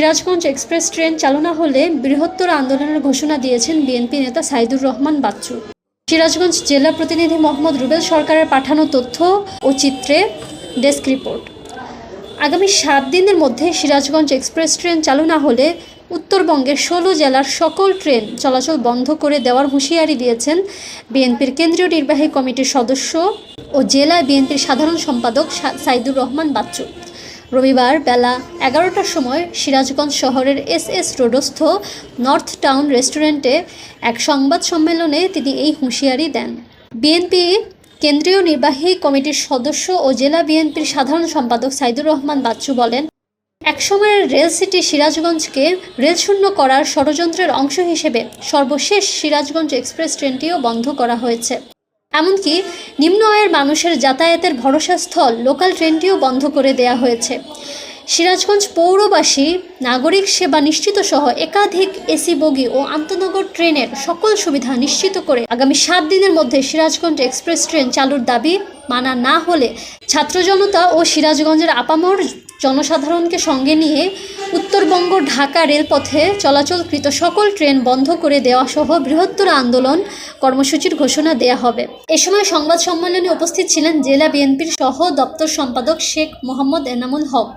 Sirajganj express train চালু না হলে বৃহত্তর আন্দোলনের ঘোষণা দিয়েছেন বিএনপি নেতা সাইদুর রহমান বাচ্চু। সিরাজগঞ্জ জেলা প্রতিনিধি মোহাম্মদ রুবেল সরকারের পাঠানো তথ্য ও চিত্রে ডেস্ক রিপোর্ট। আগামী সাত দিনের মধ্যে সিরাজগঞ্জ এক্সপ্রেস ট্রেন চালু না হলে উত্তরবঙ্গের ষোলো জেলার সকল ট্রেন চলাচল বন্ধ করে দেওয়ার হুঁশিয়ারি দিয়েছেন বিএনপির কেন্দ্রীয় নির্বাহী কমিটির সদস্য ও জেলা বিএনপির সাধারণ সম্পাদক সাইদুর রহমান বাচ্চু। রবিবার বেলা এগারোটার সময় সিরাজগঞ্জ শহরের এস এস রোডস্থ নর্থ টাউন রেস্টুরেন্টে এক সংবাদ সম্মেলনে তিনি এই হুঁশিয়ারি দেন। বিএনপি কেন্দ্রীয় নির্বাহী কমিটির সদস্য ও জেলা বিএনপির সাধারণ সম্পাদক সাইদুর রহমান বাচ্চু বলেন, একসময়ের রেল সিটি সিরাজগঞ্জকে রেলশূন্য করার ষড়যন্ত্রের অংশ হিসেবে সর্বশেষ সিরাজগঞ্জ এক্সপ্রেস ট্রেনটিও বন্ধ করা হয়েছে। এমনকি নিম্ন আয়ের মানুষের যাতায়াতের ভরসাস্থল লোকাল ট্রেনটিও বন্ধ করে দেয়া হয়েছে। সিরাজগঞ্জ পৌরবাসী, নাগরিক সেবা নিশ্চিত সহ একাধিক এসি বগি ও আন্তনগর ট্রেনের সকল সুবিধা নিশ্চিত করে আগামী সাত দিনের মধ্যে সিরাজগঞ্জ এক্সপ্রেস ট্রেন চালুর দাবি মানা না হলে ছাত্র জনতা ও সিরাজগঞ্জের আপামর জনসাধারণকে সঙ্গে নিয়ে উত্তরবঙ্গ, ঢাকা রেলপথে চলাচলকৃত সকল ট্রেন বন্ধ করে দেওয়া সহ বৃহত্তর আন্দোলন কর্মসূচির ঘোষণা দেয়া হবে। এ সময় সংবাদ সম্মেলনে উপস্থিত ছিলেন জেলা বিএনপির সহ দপ্তর সম্পাদক শেখ মোহাম্মদ এনামুল হক।